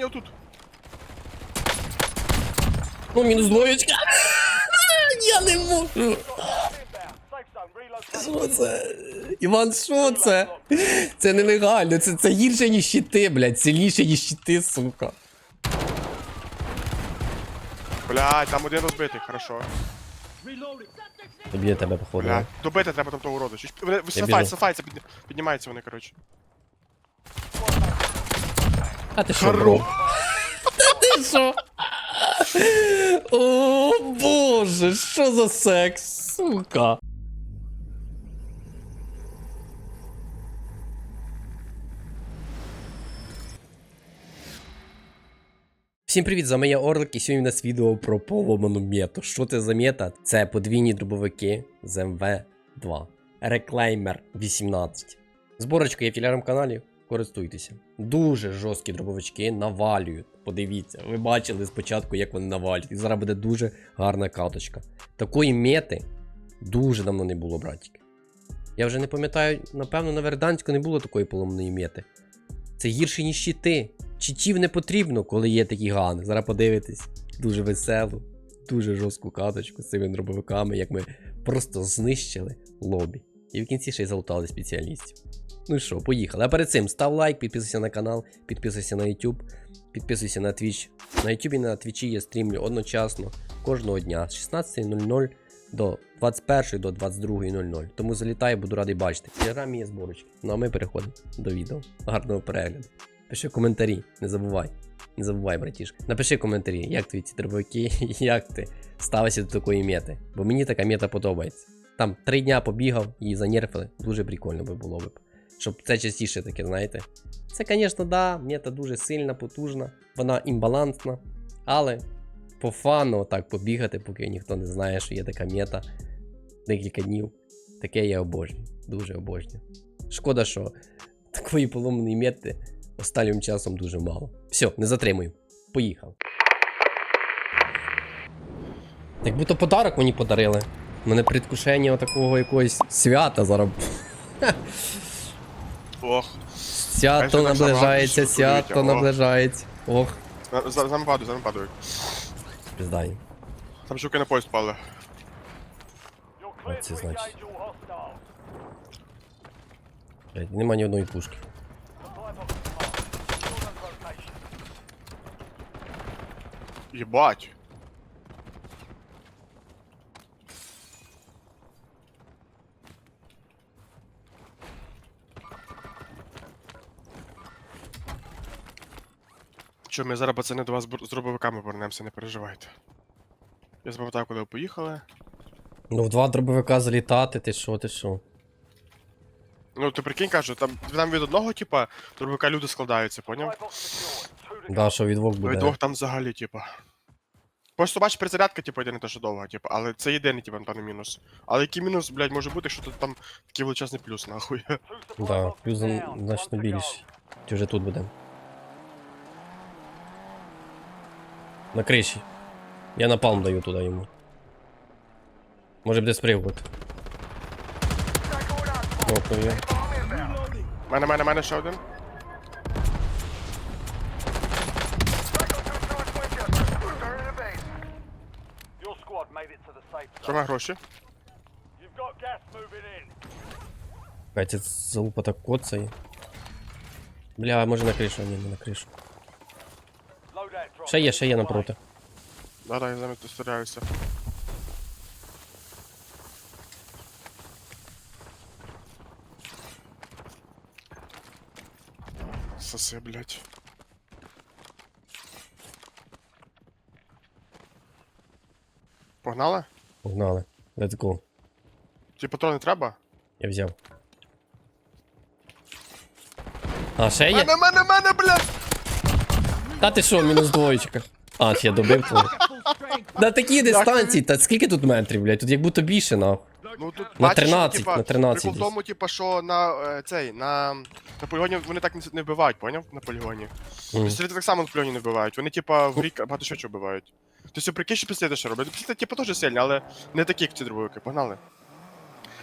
ні, отут. Ну, мінус двоєчка. Я не можу. Що це? Іван, що це? Це нелегально, це, це гірше, ніж щити, блядь, сильніше, ніж щити, сука. Блядь, там один розбитий, хорошо. Тобі тебе походу. Блядь, добити треба там того уроду. Щось- Вони підні- піднімаються вони, коротше. А ти що, бро? Та ти що? О, боже, що за секс, сука. Всім привіт, з вами я Орлик, і сьогодні у нас відео про поломану мету. Що це за мета? Це подвійні дробовики з МВ2. Реклеймер 18. Зборочка є в телеграм-каналі, користуйтеся. Дуже жорсткі дробовички навалюють. Подивіться, ви бачили спочатку, як вони навалюють. І зараз буде дуже гарна каточка. Такої мети дуже давно не було, братики. Я вже не пам'ятаю, напевно, на Верданську не було такої поломаної мети. Це гірше, ніж щити. Читів не потрібно, коли є такі гани. Зараз подивитесь. Дуже веселу, дуже жорстку каточку з цими дробовиками, як ми просто знищили лобі. І в кінці ще й залутали спеціалістів. Ну що, поїхали. А перед цим став лайк, підписуйся на канал, підписуйся на YouTube, підписуйся на Twitch. На YouTube і на Twitch я стрімлю одночасно кожного дня з 16.00 до 21 до 22.00. Тому залітай, буду радий бачити. В телеграмі є зборочки. Ну а ми переходимо до відео. Гарного перегляду. Пиши коментарі, не забувай. Не забувай, братішка. Напиши коментарі, як твої ці дробовики, як ти ставишся до такої мети. Бо мені така мета подобається. Там три дня побігав і занерфили. Дуже прикольно би було б. Щоб це частіше таке, знаєте. Це, звісно, да, мета дуже сильна, потужна, вона імбалансна. Але по фану так побігати, поки ніхто не знає, що є така мета. Декілька днів. Таке я обожнюю. Дуже обожнюю. Шкода, що такої поломаної мети останнім часом дуже мало. Все, не затримую. Поїхав. Як будто подарок мені подарили. У мене предвкушення такого якогось свята зараз. Ох. Свято наближається, свято наближається. Ох, За, за, за мною падають, за мною падають. піздай. Там жуки на поїзд впали. А це значить. Нема ні одної пушки. Єбать. Що, ми зараз, пацани, до вас з дробовиками повернемося, не переживайте. Я запам'ятав, куди ви поїхали. Ну, в два дробовика залітати, ти що, ти що? Ну, ти прикинь, кажу, там, там від одного, типа, дробовика люди складаються, поняв? Да, що від двох Від буде. двох там взагалі, типа. Просто бач, перезарядка, типу, йде не те, що довга, типу, але це єдиний, типу, напевно, мінус. Але який мінус, блядь, може бути, якщо тут там такий величезний плюс, нахуй. Да, плюс значно більше. Чи вже тут буде. На криші. Я напалм даю туди йому. Може буде спригувати. Нокнув Мене, мене, мене ще один. Your squad made it to the safe Що zone. на гроші? You've got gas moving in. Катя залупа так коцає. Бля, може на кришу, ні, не на кришу. Loadout drop. Ще є, ще є напроти. Да, да, я з ними тут стріляюся. Соси, блядь. Погнали? Погнали. Let's go. Ті патрони треба? Я взяв. А, ще є? Мене, мене, мене, блядь! Та ти що, мінус двоєчка. А, я добив твою. На такій дистанції, та скільки тут метрів, блядь? Тут як будто більше, нахуй. Ну тут На бачиш, 13, типа, на 13 Прикол в тому, типа, що на е, цей, на, на полігоні вони так не, не вбивають, поняв? На полігоні. Мгм. Пістолети так само на полігоні не вбивають. Вони, типа, в рік багато що чого вбивають. Тобто прикинь, що пістолети ще роблять. Пістолети, типа, теж сильні, але не такі, як ці дробовики. Погнали.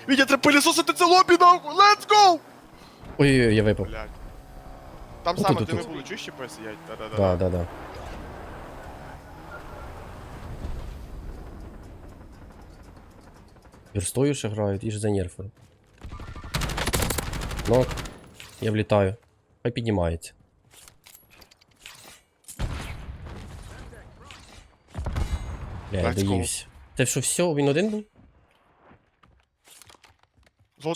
Вітя, треба пилісосити це лобі, нахуй! Let's go! Ой-ой-ой, я випав. Блядь. Там саме, де ми були, чуєш, ЧП сидять? Да, Да-да-да. да, да. Верстою ще грають, і ж за нерфи. Ну, я влітаю. Хай піднімається. Бля, я Let's go. доївся. Це що, все, він один був?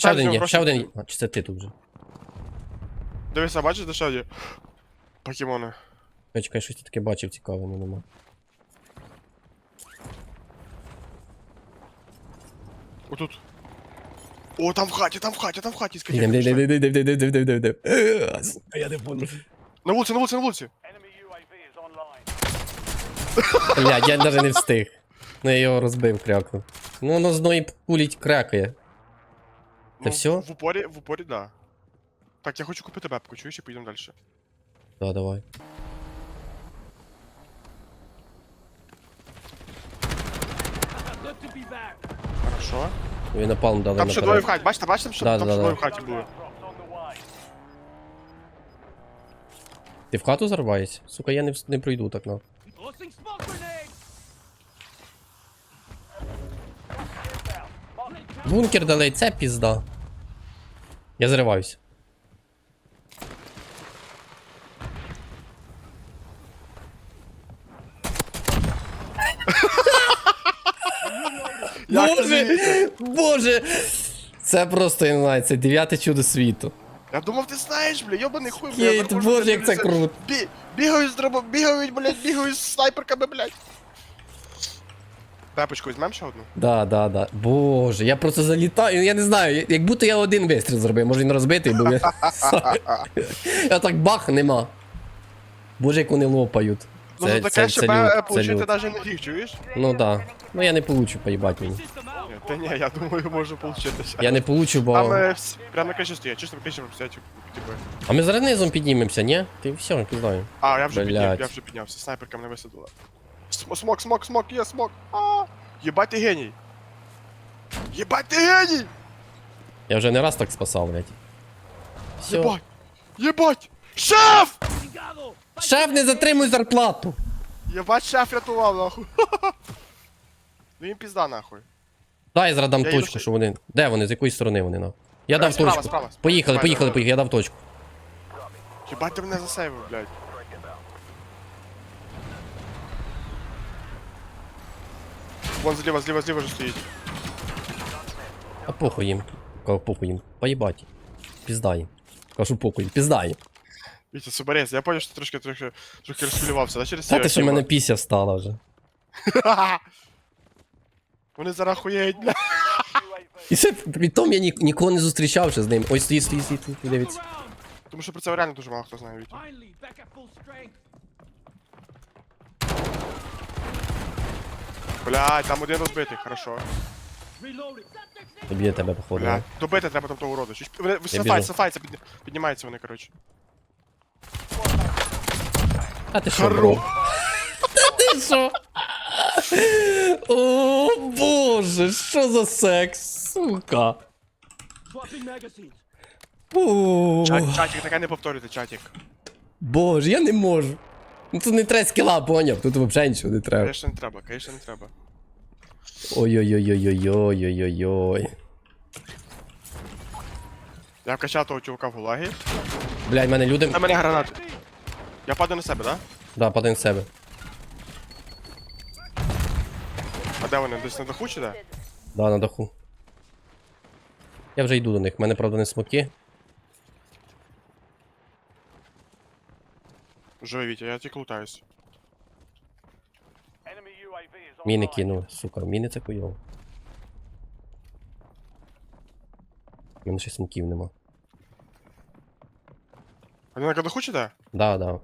Ще один є, ще один є. А, чи це ти тут вже? Дивися, бачиш, де ще є? Покемони. Я чекай, щось я таке бачив цікаве, ну нема. Отут. О, там в хаті, там в хаті, там в хаті, скажи. Йдем, йдем, йдем, йдем, йдем, йдем, йдем, йдем. Е, сука, Я не понял. На вулиці, на вулиці, на вулиці. Enemy UAV is online. Блядь, я навіть не встиг. Ну я його розбив, крякнув. Ну воно з одної пулі крякає. Ну, всьо? В упорі, в упорі, да. Так, я хочу купити бепку, чуєш, і поїдемо далі. Да, давай. Хорошо. Він напалм дали Там ще двоє в хаті, бачите, бачите, ще, Да, там да, ще да. двоє в хаті way. Ти в хату зарваєшся? Сука, я не, вс- не пройду так на. Бункер дали, це пізда. Я зариваюсь. Як ти Боже! звідси? Боже! Це просто, я не знаю, це дев'яте чудо світу. Я думав, ти знаєш, бля, йобаний хуй, бля. Кейт, я заходжу, боже, як це дивлюся, круто. Бі, бігають з дробо, бігають, блядь, бігають з снайперками, блядь. Пепочку візьмем ще одну? Да, да, да. Боже, я просто залітаю, я не знаю, я- як будто я один вистріл зробив, може він розбитий був. Я так бах, нема. Боже, як вони лопають. Ну, Це, ну це, таке це, ще лют, це получити навіть не гріх, чуєш? Ну да. Ну я не получу, поїбать мені. Ні, Та ні, я думаю, може получити ще. Я не получу, Там бо. е, всі- прямо на криші стоять, чисто на криші стоять, типу. А ми зараз низом піднімемося, ні? Ти все, пізнаю. А, я вже підняв, Блядь. я вже піднявся, снайперка мене висадила. См- Смок, смок, смок, є смок. А, Єбать ти геній. Єбать ти геній! Я вже не раз так спасав, блядь. Все. Єбать! Єбать! Шеф! Шеф, не затримуй зарплату! Єбать, шеф рятував, нахуй. Ну їм пізда, нахуй. Дай я зараз дам Я їду точку, ще. що вони. Де вони? З якої сторони вони на? Я Е, дав справа, точку. справа. Поїхали, Давай, поїхали, давай. поїхали, я дав точку. Єбать ти мене засейвив, блядь. Вон зліва, зліва, зліва вже стоїть. А похуй їм. Кажу, похуй їм. Поїбать. Пізда їм. Кажу, похуй їм, пізда їм. Вітя, субарез, я поняв, що трошки, трохи, трохи розхвилювався, да, через Та ти що в мене пісня стала вже. Вони зараз хуєють, бля. І ще при тому я ні, нікого не зустрічав ще з ним. Ой, стоїть, стоїть, стоїть, стоїть, дивіться. Тому що про це реально дуже мало хто знає, Вітя. Блядь, там один розбитий, хорошо. Я тебе походу. Блядь, добити треба там того уроду. Щось- Вони біжу. підні- піднімаються вони, коротше. А ти що, Хоро. бро? Та ти що? О, боже, що за секс, сука. О, Чат, чатик, таке не повторюйте, чатик. Боже, я не можу. Ну тут не треба скіла, поняв, тут взагалі нічого не треба. Конечно, не треба, конечно, не треба. Ой-ой-ой-ой-ой-ой-ой-ой. Я вкачав того чувака в гулагі. Блядь, в мене люди. На мене гранати. Я падаю на себе, да? Да, падай на себе. А де вони? Десь на даху чи де? Да, на даху. Я вже йду до них, в мене, правда, не смоки. Живи, Вітя, я тільки лутаюсь. Міни кинули, сука, міни це хуйово. У мене ще смоків нема. Вони на даху чи де? Да, да.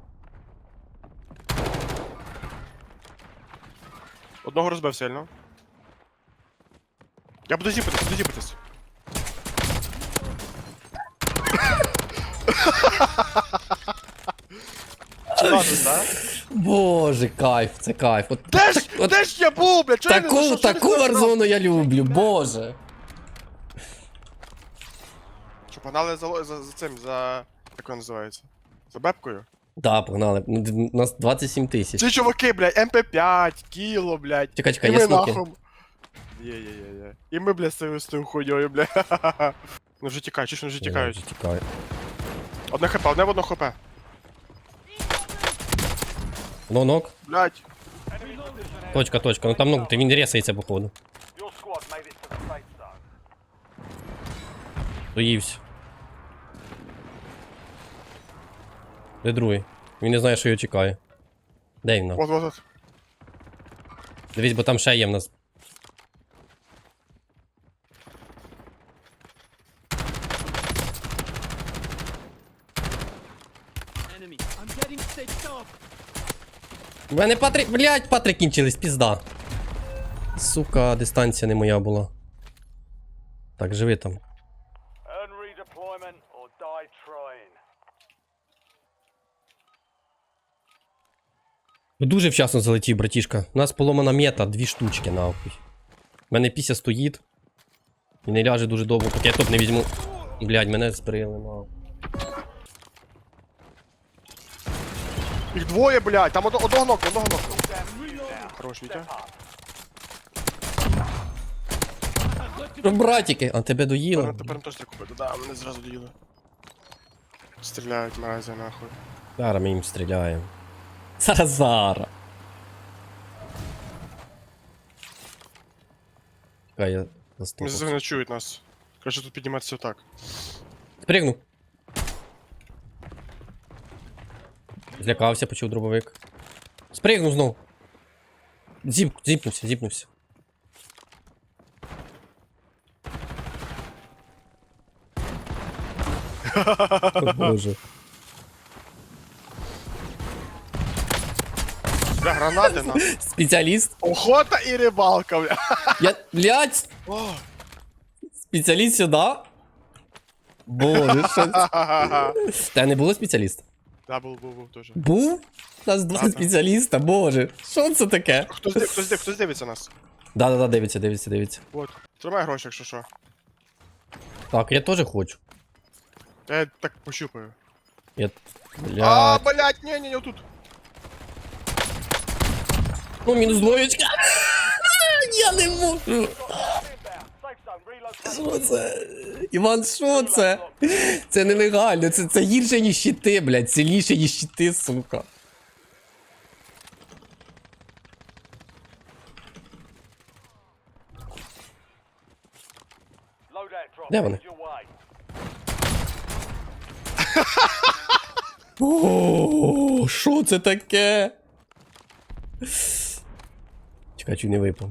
Одного розбив сильно. Я буду зіпитись, буду да? Боже, кайф, це кайф. От, Де ж, от де ж я був, блядь? Чого я не таку, знайшов? Що таку не знайшов? варзону я люблю, боже. Що, погнали за, ло- за, за цим, за... Як воно називається? За бебкою. Да, погнали. Ну, У нас 27 тисяч. Ці чуваки, блядь, МП5, кіло, блядь. Чекай, чекай, І є ми смоки. нахуй. Є-є-є-є. І ми, блядь, з з тою хуйньою, блядь. Ну вже тікають, чи ж вони вже тікають. Тікають. Одне хп, одне в одно хп. Ну, нок. Блядь. Точка, точка. Ну там ну, він ресається, походу. Your squad made it to the safe zone. Доївся. Де другий? Він не знає, що його чекає. Де він? Вот, вот, вот. Дивись, бо там ще є в нас. У мене Патрик. Блять, Патрик кінчились, пізда. Сука, дистанція не моя була. Так, живи там. Дуже вчасно залетів, братішка. У нас поломана мета, дві штучки, нахуй. У мене піся стоїть. І не ляже дуже довго, поки я топ не візьму. Блядь, мене збрили, нахуй. Їх двоє, блядь, там одно- одного нокну, одного нокну. Хорош, Вітя. Братики, а тебе доїли? тепер теж так купити. Да, мене зразу доїли. Стріляють мразі, нахуй. Зараз ми їм стріляємо. Зараз зараз. Чекай, я Вони заступив. зараз не чують нас. Краще тут підніматися отак. Спригнув. Злякався, почув дробовик. Спригнув знов. Зіп, зіпнувся, зіпнувся. О, Боже. Бля, гранати, нахуй. Спеціаліст? Охота і рибалка, бля. Я. Блять! О, Спеціаліст сюди? Боже, що це? ха-ха-ха. Та не було спеціаліста? Да, був, був, був теж. Був? У нас два Ага. спеціаліста, боже. Що це таке? Хтось див, хтось див, хтось дивиться нас. Да-да-да, дивиться, дивиться, дивиться. Вот. Тримай гроші, якщо що. Так, я теж хочу. Я так пощупаю. Я. А, Блядь. блядь, ні, ні, ні, тут. Ну, мінус двоєчка. Я не можу. Що це? Іван, що це? Це нелегально, це, це гірше, ніж щити, блядь, сильніше, ніж щити, сука. Де вони? О, що це таке? Чи не випав.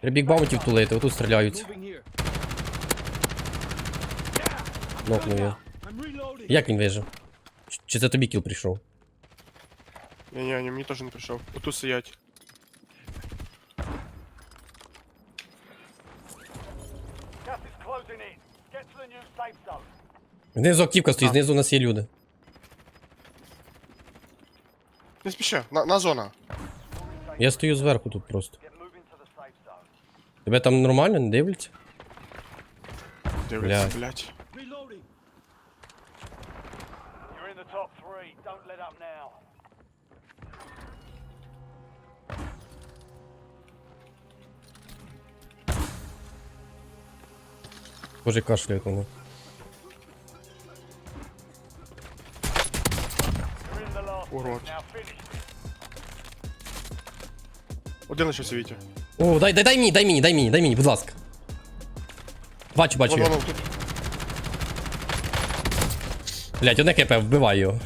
Треба баунтів тулити, отут here. Нокнув reloading. Як він вижив? Чи- Чи це тобі кіл прийшов? Ні, ні, ні, мені теж не прийшов. Отут сидять. Gas is closing in. Get to the new safe zone. Знизу активка стоїть, знизу у нас є люди. Не спіши, на, на зона. Я стою зверху тут просто. Тебе там нормально, не дивляться? Дивиться, Блядь. блядь. Reloading. You're in Урод. Now finish this. Один лишився Вітя. О, дай, дай, дай мені, дай мені, дай мені, дай мені, будь ласка. Бачу, бачу. Вон, його. вон, тут. Блять, одне КП, вбивай його.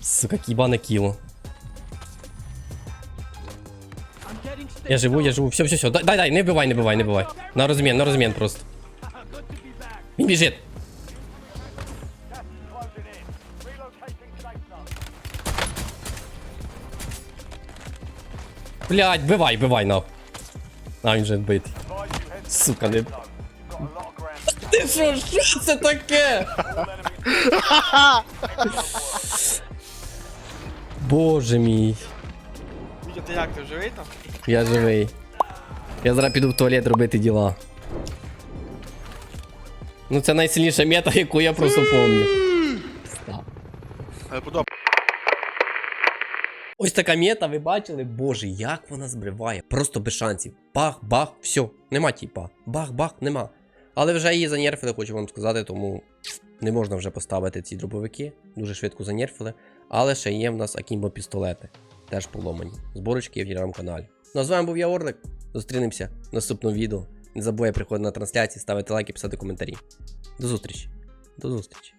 Сука, кібане кіло. I'm getting stitched Я живу, я up. живу. Все, все, все. Дай, дай, дай, не вбивай, не вбивай, не вбивай. На розмін, на розмін просто. Good to be back. Він біжить. Блять, вбивай, вбивай, на. А, він же the Сука, не. Ти що, що це таке? Боже мій. Вітя, ти як, ти живий там? Я живий. Я зараз піду в туалет робити діла. Ну це найсильніша мета, яку я просто помню. Але подобається. Ось така мета, ви бачили? Боже, як вона збриває. Просто без шансів. Бах, бах, все, нема тіпа. Бах, бах, нема. Але вже її занерфили, хочу вам сказати, тому не можна вже поставити ці дробовики. Дуже швидко занерфили. Але ще є в нас Акімбо пістолети. Теж поломані. Зборочки є в телеграм-каналі. Ну а з вами був я Орлик. Зустрінемося в наступному відео. Не забувай приходити на трансляції, ставити лайки, писати коментарі. До зустрічі. До зустрічі.